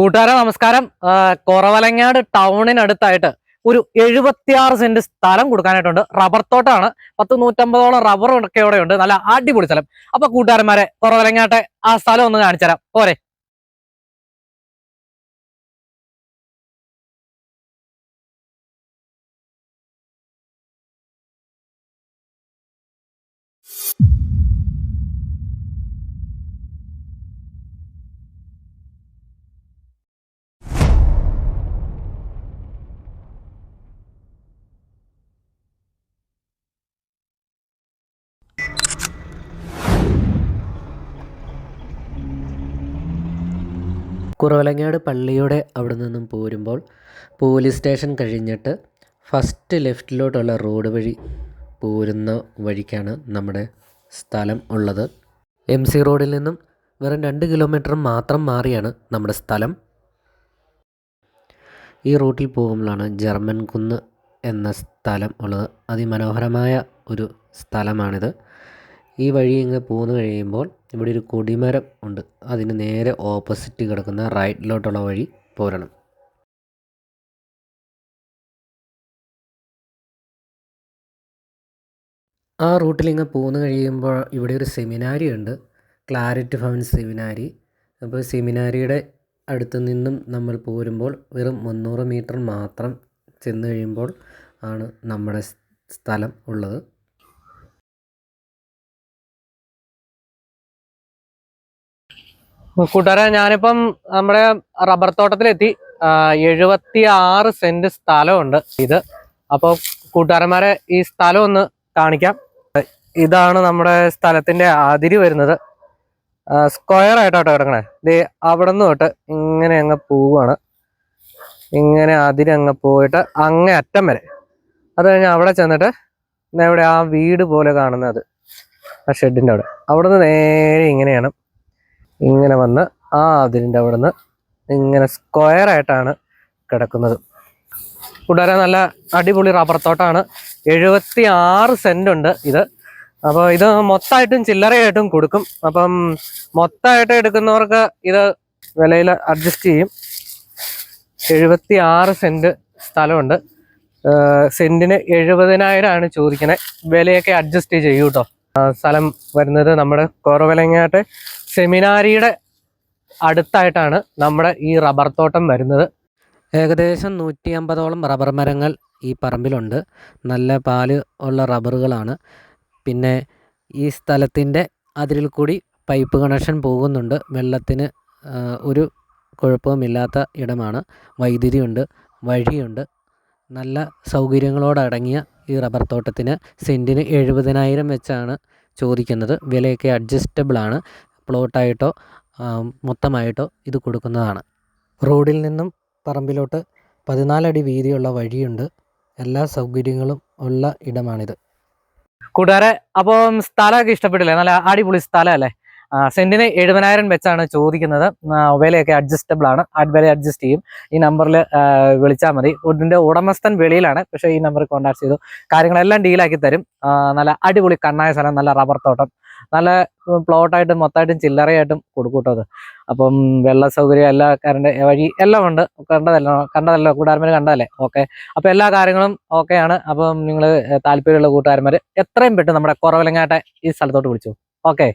കൂട്ടുകാരെ നമസ്കാരം. കുറവലങ്ങാട് ടൗണിനടുത്തായിട്ട് ഒരു എഴുപത്തിയാറ് സെന്റ് സ്ഥലം കൊടുക്കാനായിട്ടുണ്ട്. റബ്ബർ തോട്ടാണ്. പത്ത് നൂറ്റമ്പതോളം റബ്ബർ ഒക്കെ ഉണ്ട് നല്ല അടിപൊളി സ്ഥലം. അപ്പൊ കൂട്ടുകാരന്മാരെ കുറവലങ്ങാട്ടെ ആ സ്ഥലം ഒന്ന് കാണിച്ചു തരാം പോരെ. കുറവലങ്ങാട് പള്ളിയുടെ അവിടെ നിന്നും പോരുമ്പോൾ പോലീസ് സ്റ്റേഷൻ കഴിഞ്ഞിട്ട് ഫസ്റ്റ് ലെഫ്റ്റിലോട്ടുള്ള റോഡ് വഴി പോരുന്ന വഴിക്കാണ് നമ്മുടെ സ്ഥലം ഉള്ളത്. എം സി റോഡിൽ നിന്നും വെറും രണ്ട് കിലോമീറ്റർ മാത്രം മാറിയാണ് നമ്മുടെ സ്ഥലം. ഈ റൂട്ടിൽ പോകുമ്പോഴാണ് ജർമ്മൻ കുന്ന് എന്ന സ്ഥലം ഉള്ളത്. അതിമനോഹരമായ ഒരു സ്ഥലമാണിത്. ഈ വഴി ഇങ്ങ് പോന്നു കഴിയുമ്പോൾ ഇവിടെ ഒരു കൊടിമരം ഉണ്ട്. അതിന് നേരെ ഓപ്പോസിറ്റ് കിടക്കുന്ന റൈറ്റിലോട്ടുള്ള വഴി പോരണം. ആ റൂട്ടിൽ ഇങ്ങനെ പോന്നു കഴിയുമ്പോൾ ഇവിടെ ഒരു സെമിനാരി ഉണ്ട്. ക്ലാരിറ്റ് ഭവൻ സെമിനാരി അപ്പോൾ സെമിനാരിയുടെ അടുത്ത് നിന്നും നമ്മൾ പോരുമ്പോൾ വെറും മുന്നൂറ് മീറ്റർ മാത്രം ചെന്ന് കഴിയുമ്പോൾ ആണ് നമ്മുടെ സ്ഥലം ഉള്ളത്. കൂട്ടുകാരെ ഞാനിപ്പം നമ്മുടെ റബ്ബർ തോട്ടത്തിലെത്തി. എഴുപത്തി ആറ് സെന്റ് സ്ഥലമുണ്ട് ഇത്. അപ്പോൾ കൂട്ടുകാരന്മാരെ ഈ സ്ഥലം ഒന്ന് കാണിക്കാം. ഇതാണ് നമ്മുടെ സ്ഥലത്തിന്റെ അതിരി വരുന്നത്. സ്ക്വയർ ആയിട്ടോട്ടോ കിടക്കണേ. ഇത് അവിടെ നിന്ന് തൊട്ട് ഇങ്ങനെ അങ്ങ് പോവുകയാണ് ഇങ്ങനെ അതിരി അങ്ങ് പോയിട്ട് അങ്ങേ അറ്റം വരെ. അത് കഴിഞ്ഞ് അവിടെ ചെന്നിട്ട് ദേ ഇവിടെ ആ വീട് പോലെ കാണുന്നത്. ആ ഷെഡിന്റെ അവിടെ അവിടെ. നിന്ന് നേരെ ഇങ്ങനെയാണ് ഇങ്ങനെ വന്ന് ആ അതിന്റെ അവിടെ നിന്ന് ഇങ്ങനെ സ്ക്വയർ ആയിട്ടാണ് കിടക്കുന്നത്. കൂടാതെ നല്ല അടിപൊളി റബ്ബർ തോട്ടമാണ് എഴുപത്തി ആറ് സെന്റ് ഉണ്ട് ഇത്. അപ്പോൾ ഇത് മൊത്തമായിട്ടും ചില്ലറയായിട്ടും കൊടുക്കും. അപ്പം മൊത്തമായിട്ട് എടുക്കുന്നവർക്ക് ഇത് വിലയിൽ അഡ്ജസ്റ്റ് ചെയ്യും. എഴുപത്തി ആറ് സെന്റ് സ്ഥലമുണ്ട് സെന്റിന് എഴുപതിനായിരമാണ് ചോദിക്കുന്നത് വിലയൊക്കെ അഡ്ജസ്റ്റ് ചെയ്യൂട്ടോ സ്ഥലം വരുന്നത് നമ്മുടെ കുറവലങ്ങാട്ട് സെമിനാരിയുടെ അടുത്തായിട്ടാണ് നമ്മുടെ ഈ റബ്ബർ തോട്ടം വരുന്നത്. ഏകദേശം നൂറ്റി അമ്പതോളം റബ്ബർ മരങ്ങൾ ഈ പറമ്പിലുണ്ട്. നല്ല പാൽ ഉള്ള റബ്ബറുകളാണ്. പിന്നെ ഈ സ്ഥലത്തിന്റെ അതിരിൽ കൂടി പൈപ്പ് കണക്ഷൻ പോകുന്നുണ്ട്. വെള്ളത്തിന് ഒരു കുഴപ്പവുമില്ലാത്ത ഇടമാണ്. വൈദ്യുതിയുണ്ട് വഴിയുണ്ട്. നല്ല സൗകര്യങ്ങളോടടങ്ങിയ ഈ റബ്ബർ തോട്ടത്തിന് സെന്റിന് എഴുപതിനായിരം വെച്ചാണ് ചോദിക്കുന്നത്. വിലയൊക്കെ അഡ്ജസ്റ്റബിൾ ആണ് പ്ലോട്ടായിട്ടോ മൊത്തമായിട്ടോ ഇത് കൊടുക്കുന്നതാണ്. റോഡിൽ നിന്നും പറമ്പിലോട്ട് പതിനാലടി വീതിയുള്ള വഴിയുണ്ട്. എല്ലാ സൗകര്യങ്ങളും ഉള്ള ഇടമാണിത്. കൂട്ടുകാരെ അപ്പം സ്ഥലമൊക്കെ ഇഷ്ടപ്പെട്ടില്ലേ? നല്ല അടിപൊളി സ്ഥലമല്ലേ സെന്റിന് എഴുപതിനായിരം വെച്ചാണ് ചോദിക്കുന്നത്. വിലയൊക്കെ അഡ്ജസ്റ്റബിൾ ആണ്. വില അഡ്ജസ്റ്റ് ചെയ്യും. ഈ നമ്പറിൽ വിളിച്ചാൽ മതി. ഉടന്റെ ഉടമസ്ഥൻ വെളിയിലാണ്. പക്ഷേ ഈ നമ്പറിൽ കോൺടാക്ട് ചെയ്തു. കാര്യങ്ങളെല്ലാം ഡീലാക്കി തരും. നല്ല അടിപൊളി കണ്ണായ സ്ഥലം. നല്ല റബ്ബർ തോട്ടം. നല്ല പ്ലോട്ടായിട്ടും മൊത്തമായിട്ടും ചില്ലറയായിട്ടും കൊടുക്കൂട്ടോ അത്. അപ്പം വെള്ള സൗകര്യം എല്ലാ കറണ്ട് വഴി എല്ലാം ഉണ്ട്. കണ്ടതല്ലോ കണ്ടതല്ലോ കൂട്ടുകാരന്മാർ കണ്ടതല്ലേ? ഓക്കെ അപ്പം എല്ലാ കാര്യങ്ങളും ഓക്കെയാണ് അപ്പം നിങ്ങൾ താല്പര്യമുള്ള കൂട്ടുകാരന്മാർ എത്രയും പെട്ടെന്ന് നമ്മുടെ കുറവലങ്ങാട്ടെ ഈ സ്ഥലത്തോട്ട് വിളിച്ചു. ഓക്കെ